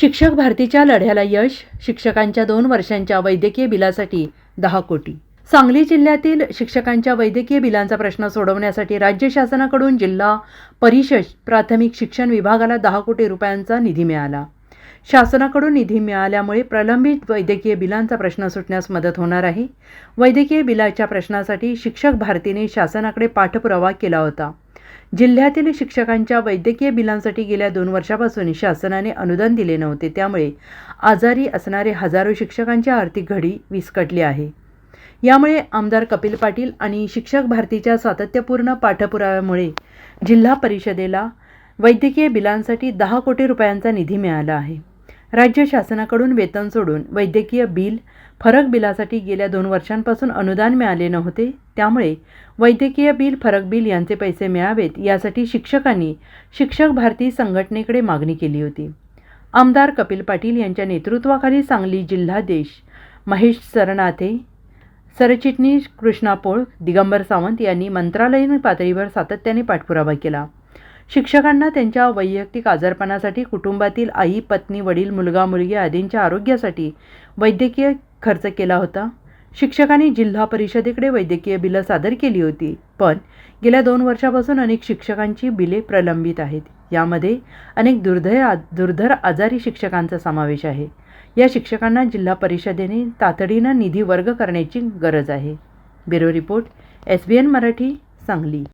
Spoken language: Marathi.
शिक्षक भारतीच्या लढ्याला यश शिक्षकांच्या दोन वर्षांच्या वैद्यकीय बिलासाठी दहा कोटी. सांगली जिल्ह्यातील शिक्षकांच्या वैद्यकीय बिलांचा प्रश्न सोडवण्यासाठी राज्य शासनाकडून जिल्हा परिषद प्राथमिक शिक्षण विभागाला दहा कोटी रुपयांचा निधी मिळाला. शासनाकडून निधी मिळाल्यामुळे प्रलंबित वैद्यकीय बिलांचा प्रश्न सुटण्यास मदत होणार आहे. वैद्यकीय बिलाच्या प्रश्नासाठी शिक्षक भारतीने शासनाकडे पाठपुरावा केला होता. जिल्ह्यातील शिक्षकांच्या वैद्यकीय बिलांसाठी गेल्या दोन वर्षापासून शासनाने अनुदान दिले नव्हते. त्यामुळे आजारी असणारे हजारो शिक्षकांची आर्थिक घडी विस्कटली आहे. यामुळे आमदार कपिल पाटील आणि शिक्षक भारतीच्या सातत्यपूर्ण पाठपुराव्यामुळे जिल्हा परिषदेला वैद्यकीय बिलांसाठी दहा कोटी रुपयांचा निधी मिळाला आहे. राज्य शासनाकडून वेतन सोडून वैद्यकीय बिल फरक बिलासाठी गेल्या दोन वर्षांपासून अनुदान मिळाले नव्हते. त्यामुळे वैद्यकीय बिल फरक बिल यांचे पैसे मिळावेत यासाठी शिक्षकांनी शिक्षक भारती संघटनेकडे मागणी केली होती. आमदार कपिल पाटील यांच्या नेतृत्वाखाली सांगली जिल्हादेश महेश सरनाथे सरचिटणीस कृष्णा पोळ दिगंबर सावंत यांनी मंत्रालयीन पातळीवर सातत्याने पाठपुरावा केला. शिक्षकांना त्यांच्या वैयक्तिक आजारपणासाठी कुटुंबातील आई पत्नी वडील मुलगा मुलगी आदींच्या आरोग्यासाठी वैद्यकीय खर्च केला होता. शिक्षकांनी जिल्हा परिषदेकडे वैद्यकीय बिलं सादर केली होती पण गेल्या दोन वर्षापासून अनेक शिक्षकांची बिले प्रलंबित आहेत. यामध्ये अनेक दुर्धय दुर्धर आजारी शिक्षकांचा समावेश आहे. या शिक्षकांना जिल्हा परिषदेने तातडीनं निधी वर्ग करण्याची गरज आहे. Bureau report S B N Marathi Sangli.